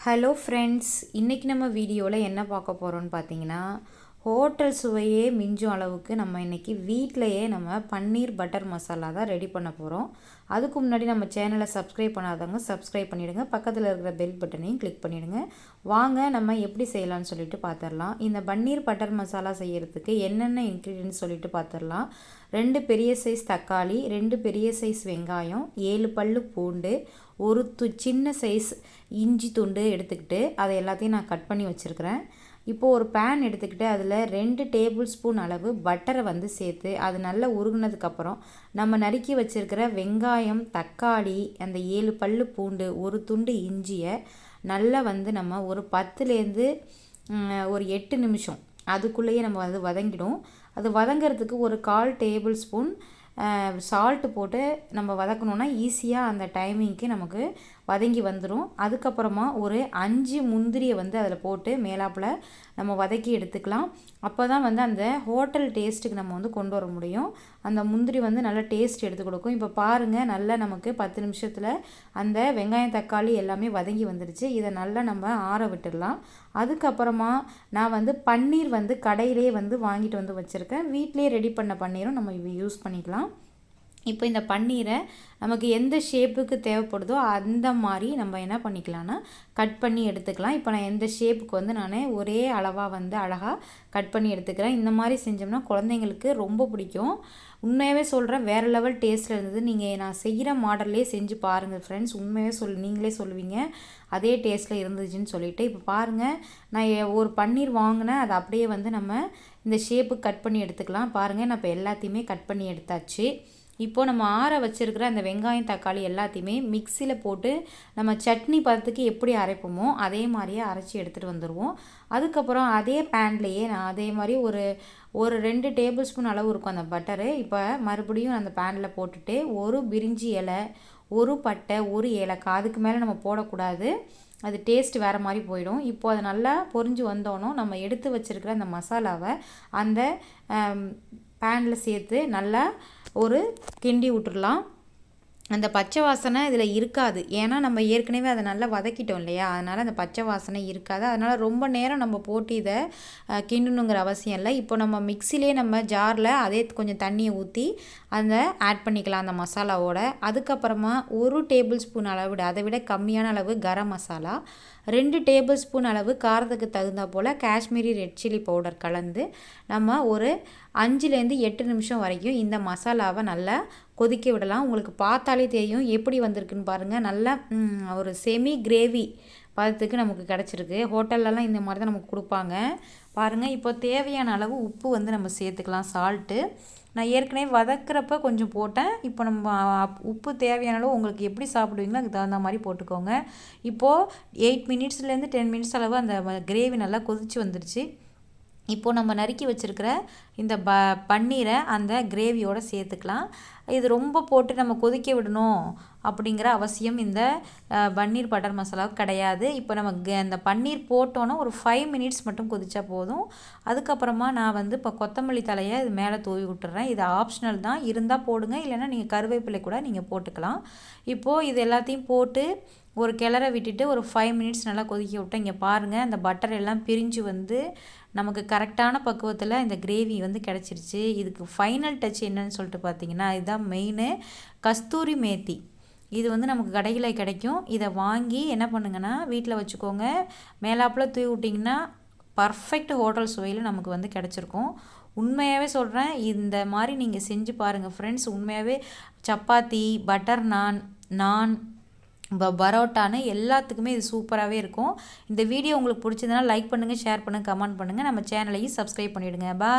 Hello friends இன்றைக்கி நம்ம வீடியோவில் என்ன பார்க்க போகிறோன்னு பார்த்தீங்கன்னா ஹோட்டல் சுவையே மிஞ்சும் அளவுக்கு நம்ம இன்றைக்கி வீட்டிலையே நம்ம பன்னீர் பட்டர் மசாலா தான் ரெடி பண்ண போகிறோம் அதுக்கு முன்னாடி நம்ம சேனலை சப்ஸ்கிரைப் பண்ணாதவங்க சப்ஸ்கிரைப் பண்ணிவிடுங்க பக்கத்தில் இருக்கிற பெல் பட்டனையும் கிளிக் பண்ணிவிடுங்க வாங்க நம்ம எப்படி செய்யலாம்னு சொல்லிட்டு பார்த்துடலாம் இந்த பன்னீர் பட்டர் மசாலா செய்கிறதுக்கு என்னென்ன இன்க்ரீடியன்ஸ் சொல்லிட்டு பார்த்துடலாம் ரெண்டு பெரிய சைஸ் தக்காளி ரெண்டு பெரிய சைஸ் வெங்காயம் ஏழு பல்லு பூண்டு ஒரு து சின்ன சைஸ் இஞ்சி துண்டு எடுத்துக்கிட்டு அதை எல்லாத்தையும் நான் கட் பண்ணி வச்சுருக்கிறேன். இப்போது ஒரு பேன் எடுத்துக்கிட்டு அதில் ரெண்டு டேபிள் ஸ்பூன் அளவு பட்டரை வந்து சேர்த்து அது நல்லா உருகுனதுக்கப்புறம் நம்ம நறுக்கி வச்சுருக்கிற வெங்காயம் தக்காளி அந்த ஏழு பல்லு பூண்டு ஒரு துண்டு இஞ்சியை நல்லா வந்து நம்ம ஒரு பத்துலேருந்து ஒரு எட்டு நிமிஷம் அதுக்குள்ளேயே நம்ம வந்து வதங்கிடும். அது வதங்கிறதுக்கு ஒரு கால் டேபிள் ஸ்பூன் சால்ட்டு போட்டு நம்ம வதக்கணுன்னா ஈஸியாக அந்த டைமிங்க்கு நமக்கு வதங்கி வந்துடும் அதுக்கப்புறமா ஒரு அஞ்சு முந்திரியை வந்து அதில் போட்டு மேலாப்பில் நம்ம வதக்கி எடுத்துக்கலாம். அப்போ தான் வந்து அந்த ஹோட்டல் டேஸ்ட்டுக்கு நம்ம வந்து கொண்டு வர முடியும். அந்த முந்திரி வந்து நல்லா டேஸ்ட் எடுத்து கொடுக்கும். இப்போ பாருங்கள் நல்லா நமக்கு பத்து நிமிஷத்தில் அந்த வெங்காயம் தக்காளி எல்லாமே வதங்கி வந்துடுச்சு இதை நல்லா நம்ம ஆற விட்டுடலாம். அதுக்கப்புறமா நான் வந்து பன்னீர் வந்து கடையிலே வந்து வாங்கிட்டு வந்து வச்சுருக்கேன். வீட்டிலே ரெடி பண்ண பன்னீரும் நம்ம யூஸ் பண்ணிக்கலாம். இப்போ இந்த பன்னீரை நமக்கு எந்த ஷேப்புக்கு தேவைப்படுதோ அந்த மாதிரி நம்ம என்ன பண்ணிக்கலாம்னா கட் பண்ணி எடுத்துக்கலாம். இப்போ நான் எந்த ஷேப்புக்கு வந்து நான் ஒரே அளவாக வந்து அழகாக கட் பண்ணி எடுத்துக்கிறேன். இந்த மாதிரி செஞ்சோம்னா குழந்தைங்களுக்கு ரொம்ப பிடிக்கும். உண்மையாகவே சொல்கிறேன் வேறு லெவல் டேஸ்ட்டில் இருந்தது. நீங்கள் நான் செய்கிற மாடல்லே செஞ்சு பாருங்கள் ஃப்ரெண்ட்ஸ் உண்மையாகவே சொல் நீங்களே சொல்லுவீங்க. அதே டேஸ்ட்டில் இருந்துச்சுன்னு சொல்லிவிட்டு இப்போ பாருங்கள் நான் ஒரு பன்னீர் வாங்கினேன். அதை அப்படியே வந்து நம்ம இந்த ஷேப்புக்கு கட் பண்ணி எடுத்துக்கலாம். பாருங்கள் நான் இப்போ எல்லாத்தையுமே கட் பண்ணி எடுத்தாச்சு. இப்போது நம்ம ஆற வச்சுருக்கிற அந்த வெங்காயம் தக்காளி எல்லாத்தையுமே மிக்சியில் போட்டு நம்ம சட்னி பதத்துக்கு எப்படி அரைப்போமோ அதே மாதிரியே அரைச்சி எடுத்துகிட்டு வந்துடுவோம் அதுக்கப்புறம் அதே பேன்லேயே நான் அதே மாதிரி ஒரு ஒரு ரெண்டு டேபிள் ஸ்பூன் அளவு இருக்கும் அந்த பட்டரு இப்போ மறுபடியும் அந்த பேனில் போட்டுட்டு ஒரு பிரிஞ்சி இலை ஒரு பட்டை ஒரு ஏலக்காய் அதுக்கு மேலே நம்ம போடக்கூடாது. அது டேஸ்ட் வேறு மாதிரி போயிடும். இப்போது அது நல்லா பொறிஞ்சு வந்தோன்னோ நம்ம எடுத்து வச்சுருக்கிற அந்த மசாலாவை அந்த பேனில் சேர்த்து நல்லா ஒரு கிண்டி விட்டுடலாம் அந்த பச்சை வாசனை இதில் இருக்காது. ஏன்னா நம்ம ஏற்கனவே அதை நல்லா வதக்கிட்டோம் இல்லையா? அதனால் அந்த பச்சை வாசனை இருக்காது. அதனால் ரொம்ப நேரம் நம்ம போட்டு இதை கிண்டணுங்கிற அவசியம் இல்லை. இப்போ நம்ம மிக்சிலே நம்ம ஜாரில் அதே கொஞ்சம் தண்ணியை ஊற்றி அந்த ஆட் பண்ணிக்கலாம் அந்த மசாலாவோட. அதுக்கப்புறமா ஒரு டேபிள் ஸ்பூன் அளவு அதை விட கம்மியான அளவு கரம் மசாலா ரெண்டு டேபிள் ஸ்பூன் அளவு காரத்துக்கு தகுந்த போல் காஷ்மீரி ரெட் சில்லி பவுடர் கலந்து நம்ம ஒரு அஞ்சுலேருந்து எட்டு நிமிஷம் வரைக்கும் இந்த மசாலாவை நல்லா கொதிக்க விடலாம். உங்களுக்கு பார்த்தாலே தெரியும் எப்படி வந்திருக்குன்னு பாருங்கள் நல்லா ஒரு செமி கிரேவி பதத்துக்கு நமக்கு கிடச்சிருக்கு. ஹோட்டல்லலாம் இந்த மாதிரி தான் நமக்கு கொடுப்பாங்க. பாருங்கள் இப்போ தேவையான அளவு உப்பு வந்து நம்ம சேர்த்துக்கலாம் சால்ட்டு நான் ஏற்கனவே வதக்கிறப்ப கொஞ்சம் போட்டேன். இப்போ நம்ம உப்பு தேவையான அளவு உங்களுக்கு எப்படி சாப்பிடுவீங்களோ அதுக்கு தகுந்த மாதிரி போட்டுக்கோங்க. இப்போது எயிட் மினிட்ஸ்லேருந்து டென் மினிட்ஸ் அளவு அந்த கிரேவி நல்லா கொதிச்சு வந்துடுச்சு இப்போது நம்ம நறுக்கி வச்சுருக்கிற இந்த ப பன்னீரை அந்த கிரேவியோடு சேர்த்துக்கலாம். இது ரொம்ப போட்டு நம்ம கொதிக்க விடணும். அப்படிங்கிற அவசியம் இந்த பன்னீர் பட்டர் மசாலாவுக்கு கிடையாது. இப்போ நம்ம அந்த பன்னீர் போட்டோன்னா ஒரு ஃபைவ் மினிட்ஸ் மட்டும் கொதிச்சா போதும். அதுக்கப்புறமா நான் வந்து இப்போ கொத்தமல்லி தலையை இது மேலே தூவி விட்டுறேன். இது ஆப்ஷனல் தான். இருந்தால் போடுங்க. இல்லைன்னா நீங்கள் கருவேப்பிலை கூட நீங்கள் போட்டுக்கலாம். இப்போது இது எல்லாத்தையும் போட்டு ஒரு கிளற விட்டுட்டு ஒரு ஃபைவ் மினிட்ஸ் நல்லா கொதிக்க விட்டேன் இங்கே பாருங்கள் அந்த பட்டர் எல்லாம் பிரிஞ்சு வந்து நமக்கு கரெக்டான பக்குவத்தில் இந்த கிரேவி வந்து கிடச்சிருச்சு. இதுக்கு ஃபைனல் டச் என்னன்னு சொல்லிட்டு பார்த்தீங்கன்னா இதுதான் மெயின் கஸ்தூரி மேத்தி. இது வந்து நமக்கு கடையில் கிடைக்கும். இதை வாங்கி என்ன பண்ணுங்கன்னா வீட்டில் வச்சுக்கோங்க. மேலாப்பில் தூவி விட்டிங்கன்னா பர்ஃபெக்ட் ஹோட்டல் சுவையில் நமக்கு வந்து கிடச்சிருக்கும். உண்மையாகவே சொல்கிறேன் இந்த மாதிரி நீங்கள் செஞ்சு பாருங்கள் ஃப்ரெண்ட்ஸ் உண்மையாகவே சப்பாத்தி பட்டர் நான் நான் பரோட்டான்னு எல்லாத்துக்குமே இது சூப்பராகவே இருக்கும். இந்த வீடியோ உங்களுக்கு பிடிச்சதுன்னா லைக் பண்ணுங்கள் ஷேர் பண்ணுங்கள் கமெண்ட் பண்ணுங்கள் நம்ம சேனலையும் சப்ஸ்கிரைப் பண்ணிவிடுங்க பாய்